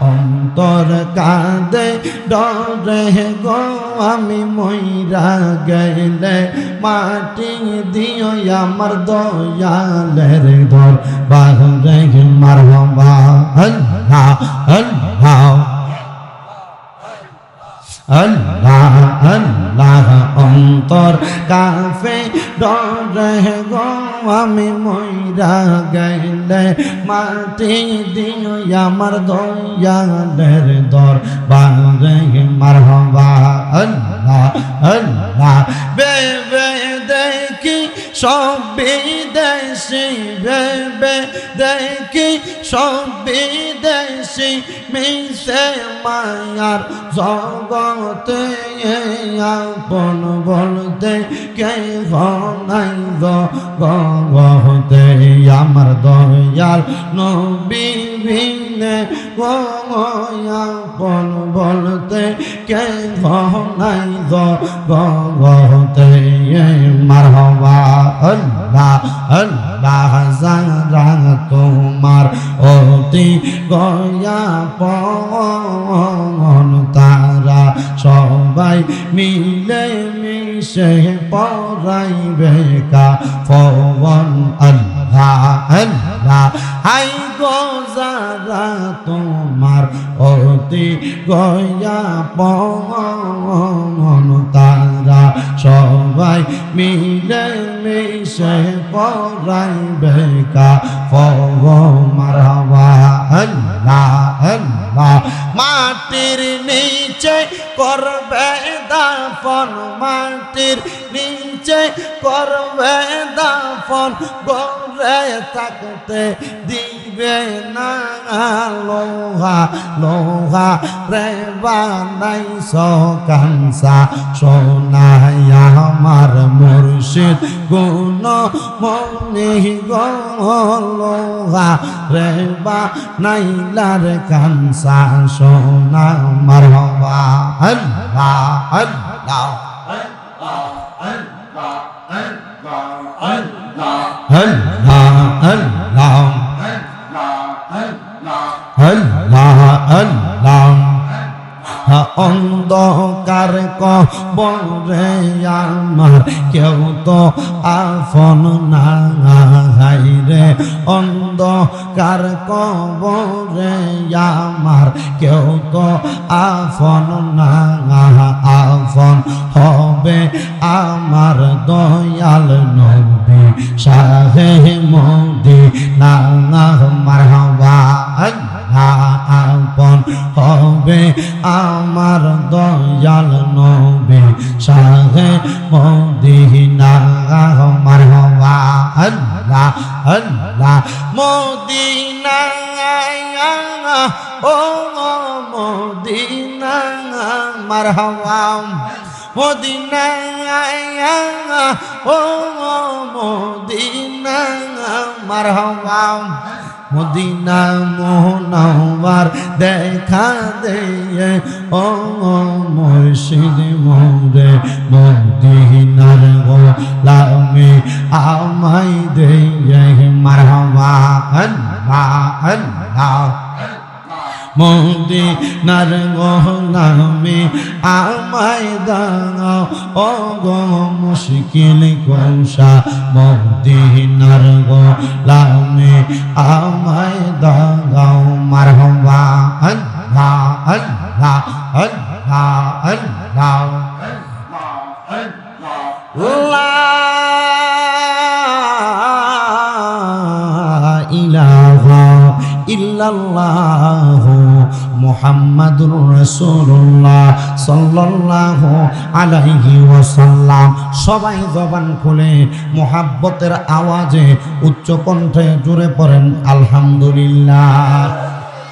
অন্তর কাঁদে, ডরে গো, আমি মইরা গেলে, মাটি দিও আমার দয়ালের দর বাহরে মারহাবা আল্লাহ আল্লাহ আল্লাহ আল্লাহ অন্তর কাফে ডরে গো, আমি মইরা গেলে মাটি দিও আমার দয়ালের দর বারে মারহবা, আল্লাহ আল্লাহ। বেবে সব বিদেশি বেবে দেখি, সব বিদেশি মিশে মায়ার জগতে আপন বলতে কে নাই গহতে আমার দয়াল নবী ভিনে বলতে কে নাই গহতে মারহবা। আল্লাহ আল্লাহ জারা তোমার অতি গয়া পন তারা সবাই মিলে মিশে পড়াইবে কা ফবন আল্লাহ আল্লাহ হাই গো যারা তোমার অতি গয়া পন তারা সবাই মিলে মিশে পড়াইবে কা মারহাবা আল্লাহ আল্লাহ মাটির নিচে করবে দাফন মাটির নিচে করবে দাফন গরে থাকতে দিবে না লোহা লোহা রে বানাই সকানসা সোনাই আমার মুর্শিদ, গুণ মনে লোহা রে বানাইলার কানসা সোনা মারহবা আল্লাহ আল্লাহ আল্লাহ আল্লাহ। আল্লাহ আল্লাহ অন্ধকার কবরে আমার কেউ তো আফন নাই রে অন্ধকার কবরে আমার কেউ তো আফন না আফন হবে আমার দয়াল নবী শাহে দয়াল নবী, শাহে মদিনা মারহাবা আল্লাহ আল্লাহ। মদিনা, ও মদিনা মারহাবা মদিনা, ও মদিনা মারহাবা মদিনা মোহনার দেখা দে ও মুর্শিদ মোরে মদিনার গো লামে আমাই দে মারহাবা আল্লাহ আল্লাহ। আমায় দাও, ও মুশকিল কৌশা মদিনার গোলামে আমায় ইল্লাল্লাহ মুহাম্মাদুর রাসূলুল্লাহ সাল্লাল্লাহু আলাইহি ওয়াসাল্লাম। সবাই জবান খুলে মোহাব্বতের আওয়াজে উচ্চ কণ্ঠে জুড়ে পড়েন, আলহামদুলিল্লাহ।